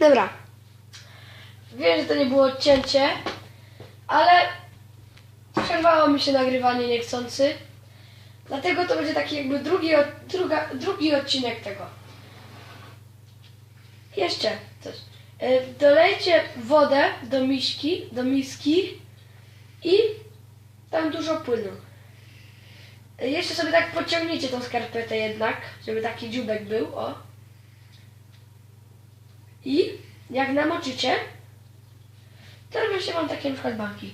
Dobra. Wiem, że to nie było odcięcie, ale przerwało mi się nagrywanie niechcący. Dlatego to będzie taki jakby drugi, druga, drugi odcinek tego. Jeszcze coś. E, Dolejcie wodę do miski, do miski i tam dużo płynu. E, Jeszcze sobie tak podciągnijcie tą skarpetę jednak, żeby taki dziubek był, o. I jak namoczycie, to robią się wam takie na przykład banki.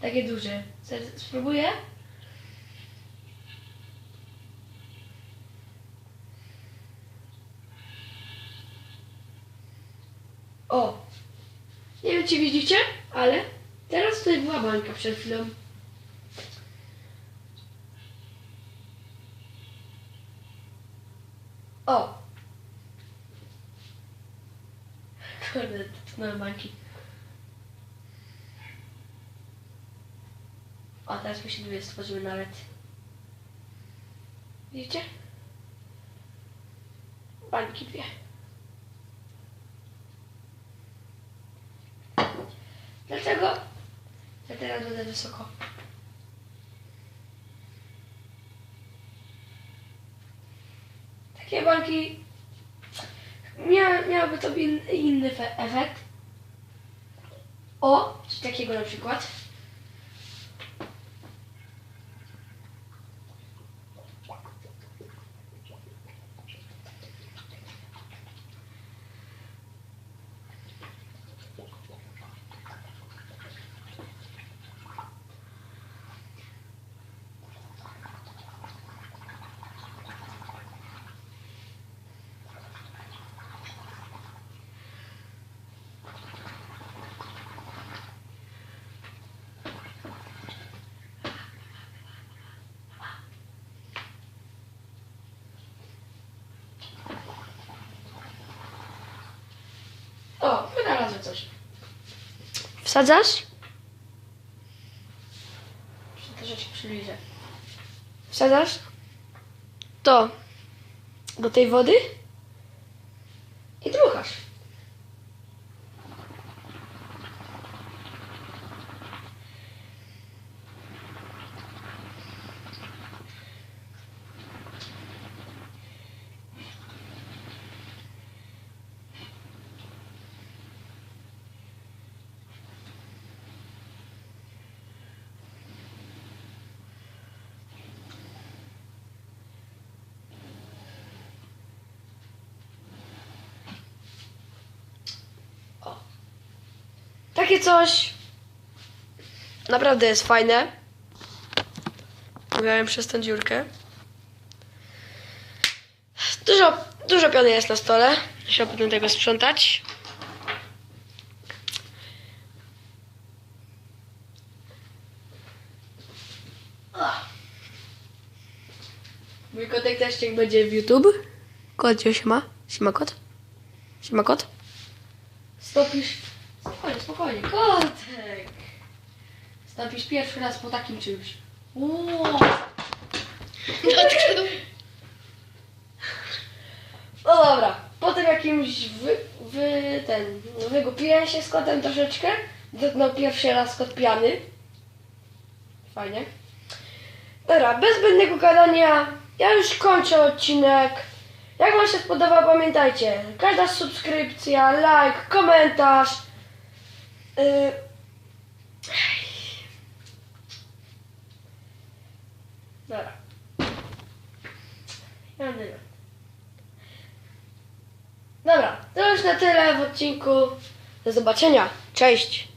Takie duże. Spróbuję? O! Nie wiem, czy widzicie, ale teraz tutaj była bańka przed chwilą. O! Kurde, to bańki. O, teraz mi się dwie stworzyły nawet. Widzicie? Bańki dwie. Dlaczego? Ja teraz będę wysoko. Takie bańki mia, miałoby to in, inny fe, efekt. O, coś takiego na przykład. Wynalazłem coś. Wsadzasz? Troszeczkę przybliżę. Wsadzasz to do tej wody i dmuchasz. Takie coś naprawdę jest fajne. Miałem przez tę dziurkę. Dużo, dużo piony jest na stole. Muszę potem tego sprzątać. Mój kotek też niech będzie w YouTube. Kot gdzie się ma? Siema kot? Siema kot? Stopisz. Spokojnie, spokojnie. Kotek! Stopisz pierwszy raz po takim czymś. Uuu. No dobra. Po tym jakimś wy, wy, ten, wygłupiłem się z kotem troszeczkę. Dotknął pierwszy raz kot piany. Fajnie. Dobra, bez zbędnego gadania, ja już kończę odcinek. Jak Wam się spodobał, pamiętajcie, każda subskrypcja, like, komentarz. Yy... Dobra. Ja dyma. Dobra, to już na tyle w odcinku. Do zobaczenia. Cześć.